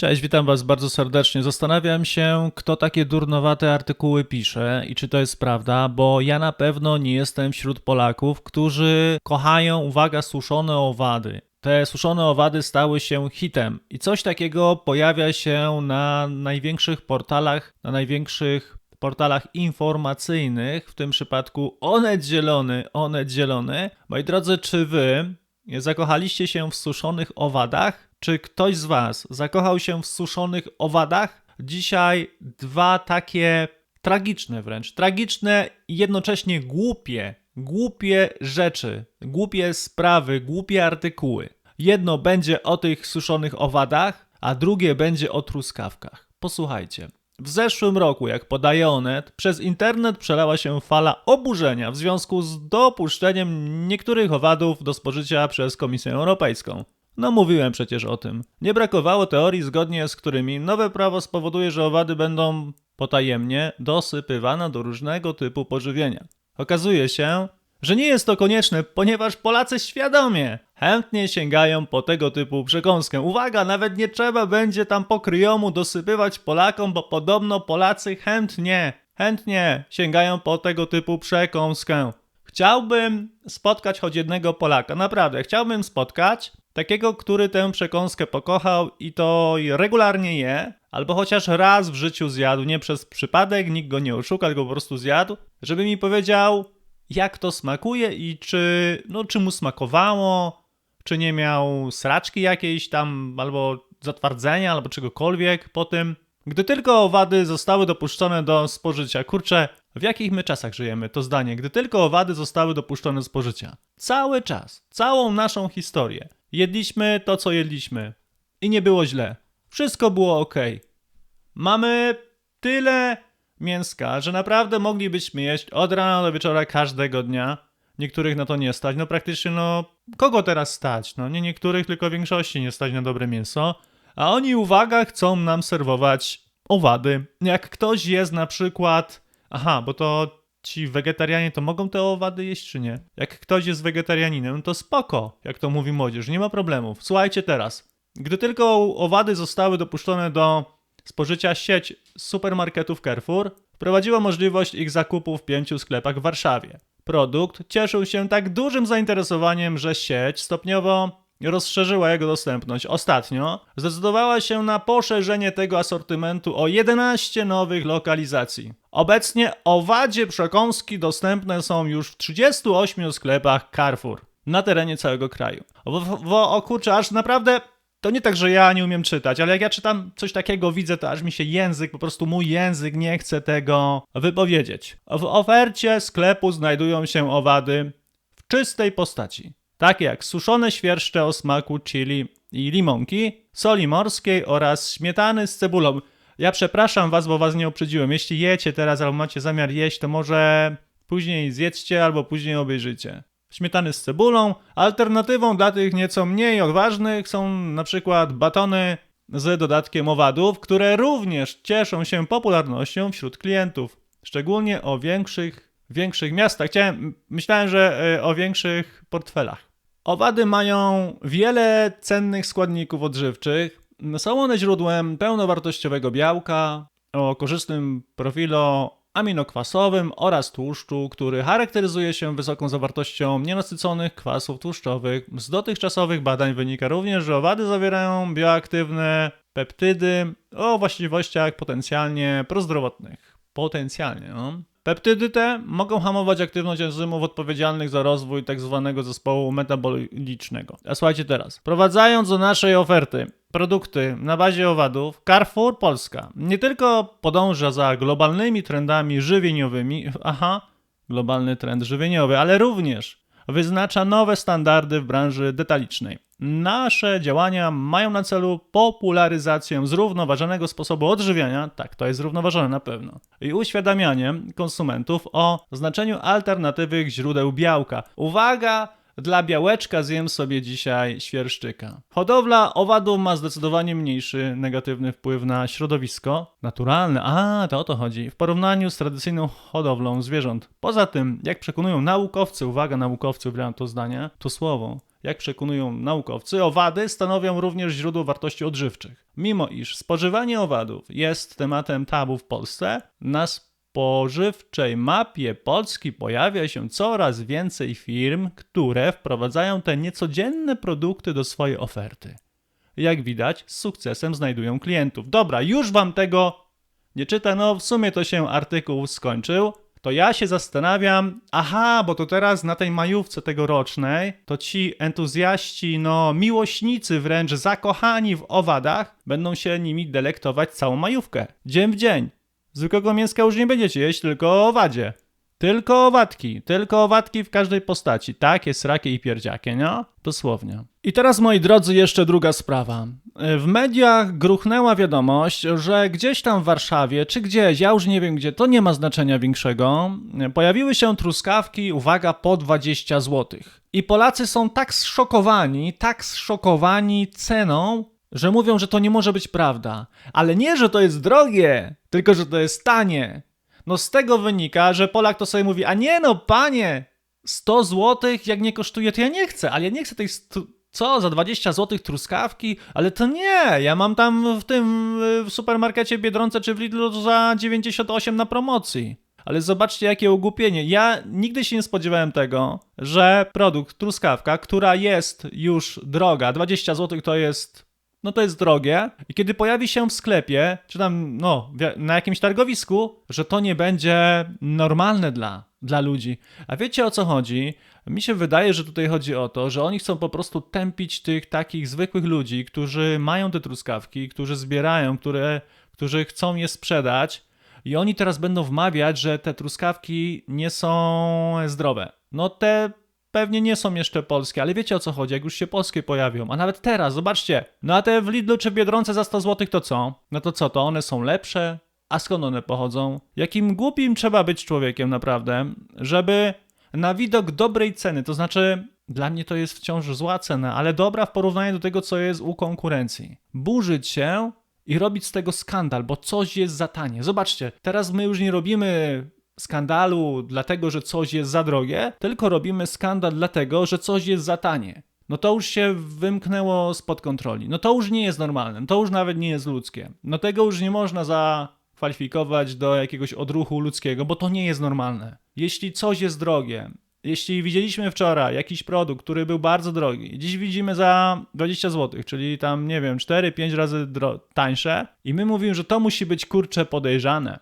Cześć, witam Was bardzo serdecznie. Zastanawiam się, kto takie durnowate artykuły pisze i czy to jest prawda, bo ja na pewno nie jestem wśród Polaków, którzy kochają, uwaga, suszone owady. Te suszone owady stały się hitem i coś takiego pojawia się na największych portalach, na największych portalach informacyjnych, w tym przypadku Onet Zielony, Onet Zielony. Moi drodzy, czy Wy zakochaliście się w suszonych owadach? Czy ktoś z Was zakochał się w suszonych owadach? Dzisiaj dwa takie tragiczne wręcz, tragiczne i jednocześnie głupie, głupie rzeczy, głupie sprawy, głupie artykuły. Jedno będzie o tych suszonych owadach, a drugie będzie o truskawkach. Posłuchajcie. W zeszłym roku, jak podaje Onet, przez internet przelała się fala oburzenia w związku z dopuszczeniem niektórych owadów do spożycia przez Komisję Europejską. No mówiłem przecież o tym. Nie brakowało teorii, zgodnie z którymi nowe prawo spowoduje, że owady będą potajemnie dosypywane do różnego typu pożywienia. Okazuje się, że nie jest to konieczne, ponieważ Polacy świadomie chętnie sięgają po tego typu przekąskę. Uwaga, nawet nie trzeba będzie tam po kryjomu dosypywać Polakom, bo podobno Polacy chętnie, chętnie sięgają po tego typu przekąskę. Chciałbym spotkać choć jednego Polaka, naprawdę, chciałbym spotkać takiego, który tę przekąskę pokochał i to regularnie je, albo chociaż raz w życiu zjadł, nie przez przypadek, nikt go nie oszukał, tylko po prostu zjadł, żeby mi powiedział, jak to smakuje i czy, no, czy mu smakowało, czy nie miał sraczki jakiejś tam, albo zatwardzenia, albo czegokolwiek po tym. Gdy tylko owady zostały dopuszczone do spożycia, kurczę, w jakich my czasach żyjemy? To zdanie, gdy tylko owady zostały dopuszczone do spożycia. Cały czas, całą naszą historię. Jedliśmy to, co jedliśmy. I nie było źle. Wszystko było ok. Mamy tyle mięska, że naprawdę moglibyśmy jeść od rana do wieczora każdego dnia. Niektórych na to nie stać. No praktycznie, no, kogo teraz stać? No nie niektórych, tylko większości nie stać na dobre mięso. A oni, uwaga, chcą nam serwować owady. Jak ktoś jest na przykład. Aha, bo to ci wegetarianie to mogą te owady jeść, czy nie? Jak ktoś jest wegetarianinem, to spoko, jak to mówi młodzież, nie ma problemów. Słuchajcie teraz. Gdy tylko owady zostały dopuszczone do spożycia, sieć supermarketów Carrefour wprowadziła możliwość ich zakupu w pięciu sklepach w Warszawie. Produkt cieszył się tak dużym zainteresowaniem, że sieć stopniowo rozszerzyła jego dostępność. Ostatnio zdecydowała się na poszerzenie tego asortymentu o 11 nowych lokalizacji. Obecnie owadzie przekąski dostępne są już w 38 sklepach Carrefour na terenie całego kraju. Bo, bo o kurczę, aż naprawdę to nie tak, że ja nie umiem czytać, ale jak ja czytam coś takiego, widzę, to aż mi się język, po prostu mój język nie chce tego wypowiedzieć. W ofercie sklepu znajdują się owady w czystej postaci takie jak suszone świerszcze o smaku chili i limonki, soli morskiej oraz śmietany z cebulą. Ja przepraszam was, bo was nie uprzedziłem. Jeśli jecie teraz albo macie zamiar jeść, to może później zjedzcie albo później obejrzycie. Śmietany z cebulą. Alternatywą dla tych nieco mniej odważnych są na przykład batony z dodatkiem owadów, które również cieszą się popularnością wśród klientów, szczególnie o większych, większych miastach. Chciałem, myślałem, że y, o większych portfelach. Owady mają wiele cennych składników odżywczych. Są one źródłem pełnowartościowego białka o korzystnym profilu aminokwasowym oraz tłuszczu, który charakteryzuje się wysoką zawartością nienasyconych kwasów tłuszczowych. Z dotychczasowych badań wynika również, że owady zawierają bioaktywne peptydy o właściwościach potencjalnie prozdrowotnych. Potencjalnie, no. Peptydy te mogą hamować aktywność enzymów odpowiedzialnych za rozwój tzw. Tak zespołu metabolicznego. A słuchajcie teraz. Prowadzając do naszej oferty produkty na bazie owadów, Carrefour Polska nie tylko podąża za globalnymi trendami żywieniowymi, aha, globalny trend żywieniowy, ale również wyznacza nowe standardy w branży detalicznej. Nasze działania mają na celu popularyzację zrównoważonego sposobu odżywiania, tak, to jest zrównoważone na pewno, i uświadamianie konsumentów o znaczeniu alternatywnych źródeł białka. Uwaga! Dla białeczka zjem sobie dzisiaj świerszczyka. Hodowla owadów ma zdecydowanie mniejszy negatywny wpływ na środowisko naturalne. A, to o to chodzi. W porównaniu z tradycyjną hodowlą zwierząt. Poza tym, jak przekonują naukowcy, uwaga naukowcy, wybrałem to zdanie, to słowo, jak przekonują naukowcy, owady stanowią również źródło wartości odżywczych. Mimo iż spożywanie owadów jest tematem tabu w Polsce, na spożywczej mapie Polski pojawia się coraz więcej firm, które wprowadzają te niecodzienne produkty do swojej oferty. Jak widać, z sukcesem znajdują klientów. Dobra, już wam tego nie czyta, no w sumie to się artykuł skończył. To ja się zastanawiam, aha, bo to teraz na tej majówce tegorocznej, to ci entuzjaści, no miłośnicy wręcz zakochani w owadach, będą się nimi delektować całą majówkę. Dzień w dzień. Zwykłego mięska już nie będziecie jeść, tylko owadzie. Tylko owadki, tylko owadki w każdej postaci. Takie, srakie i pierdziakie, no? Dosłownie. I teraz, moi drodzy, jeszcze druga sprawa. W mediach gruchnęła wiadomość, że gdzieś tam w Warszawie, czy gdzieś, ja już nie wiem gdzie, to nie ma znaczenia większego, pojawiły się truskawki, uwaga, po 20 zł. I Polacy są tak zszokowani, tak zszokowani ceną, że mówią, że to nie może być prawda. Ale nie, że to jest drogie, tylko że to jest tanie. No z tego wynika, że Polak to sobie mówi, a nie no, panie, 100 zł jak nie kosztuje, to ja nie chcę, ale ja nie chcę tej co, za 20 zł truskawki? Ale to nie, ja mam tam w tym w supermarkecie Biedronce czy w Lidlu za 98 na promocji. Ale zobaczcie, jakie ogłupienie. Ja nigdy się nie spodziewałem tego, że produkt truskawka, która jest już droga, 20 zł to jest no to jest drogie. I kiedy pojawi się w sklepie, czy tam, no, na jakimś targowisku, że to nie będzie normalne dla, dla ludzi. A wiecie o co chodzi? Mi się wydaje, że tutaj chodzi o to, że oni chcą po prostu tępić tych takich zwykłych ludzi, którzy mają te truskawki, którzy zbierają, które, którzy chcą je sprzedać. I oni teraz będą wmawiać, że te truskawki nie są zdrowe. No te pewnie nie są jeszcze polskie, ale wiecie o co chodzi, jak już się polskie pojawią, a nawet teraz, zobaczcie, no a te w Lidlu czy Biedronce za 100 zł to co? No to co, to one są lepsze? A skąd one pochodzą? Jakim głupim trzeba być człowiekiem naprawdę, żeby na widok dobrej ceny, to znaczy dla mnie to jest wciąż zła cena, ale dobra w porównaniu do tego, co jest u konkurencji. Burzyć się i robić z tego skandal, bo coś jest za tanie. Zobaczcie, teraz my już nie robimy skandalu dlatego, że coś jest za drogie, tylko robimy skandal dlatego, że coś jest za tanie. No to już się wymknęło spod kontroli. No to już nie jest normalne. To już nawet nie jest ludzkie. No tego już nie można zakwalifikować do jakiegoś odruchu ludzkiego, bo to nie jest normalne. Jeśli coś jest drogie, jeśli widzieliśmy wczoraj jakiś produkt, który był bardzo drogi, dziś widzimy za 20 zł, czyli tam, nie wiem, 4-5 razy tańsze, i my mówimy, że to musi być kurcze podejrzane,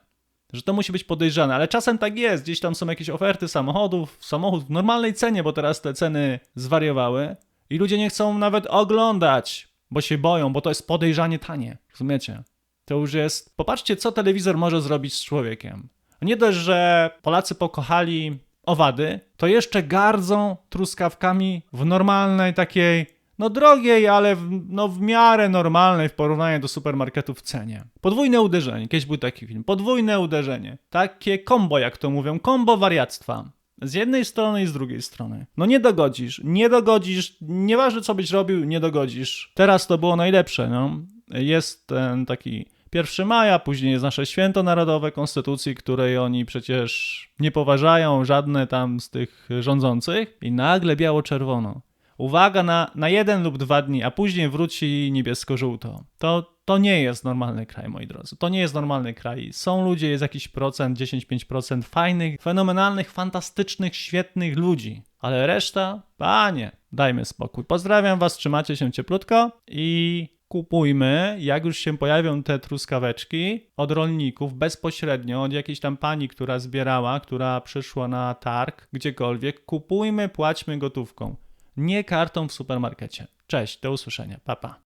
że to musi być podejrzane, ale czasem tak jest, gdzieś tam są jakieś oferty samochodów, samochód w normalnej cenie, bo teraz te ceny zwariowały i ludzie nie chcą nawet oglądać, bo się boją, bo to jest podejrzanie tanie, rozumiecie? To już jest, popatrzcie co telewizor może zrobić z człowiekiem. Nie dość, że Polacy pokochali owady, to jeszcze gardzą truskawkami w normalnej takiej, no drogiej, ale w, no w miarę normalnej w porównaniu do supermarketu w cenie. Podwójne uderzenie, kiedyś był taki film, podwójne uderzenie. Takie kombo, jak to mówią, kombo wariactwa. Z jednej strony i z drugiej strony. No nie dogodzisz, nie dogodzisz, nieważne co byś robił, nie dogodzisz. Teraz to było najlepsze, no. Jest ten taki 1 maja, później jest nasze święto narodowe konstytucji, której oni przecież nie poważają żadne tam z tych rządzących i nagle biało-czerwono. Uwaga na, na jeden lub dwa dni, a później wróci niebiesko-żółto. To, to nie jest normalny kraj, moi drodzy. To nie jest normalny kraj. Są ludzie, jest jakiś procent, 10-5% fajnych, fenomenalnych, fantastycznych, świetnych ludzi. Ale reszta, panie, dajmy spokój. Pozdrawiam was, trzymacie się cieplutko i kupujmy, jak już się pojawią te truskaweczki, od rolników bezpośrednio, od jakiejś tam pani, która zbierała, która przyszła na targ, gdziekolwiek. Kupujmy, płaćmy gotówką, nie kartą w supermarkecie. Cześć, do usłyszenia, papa. Pa.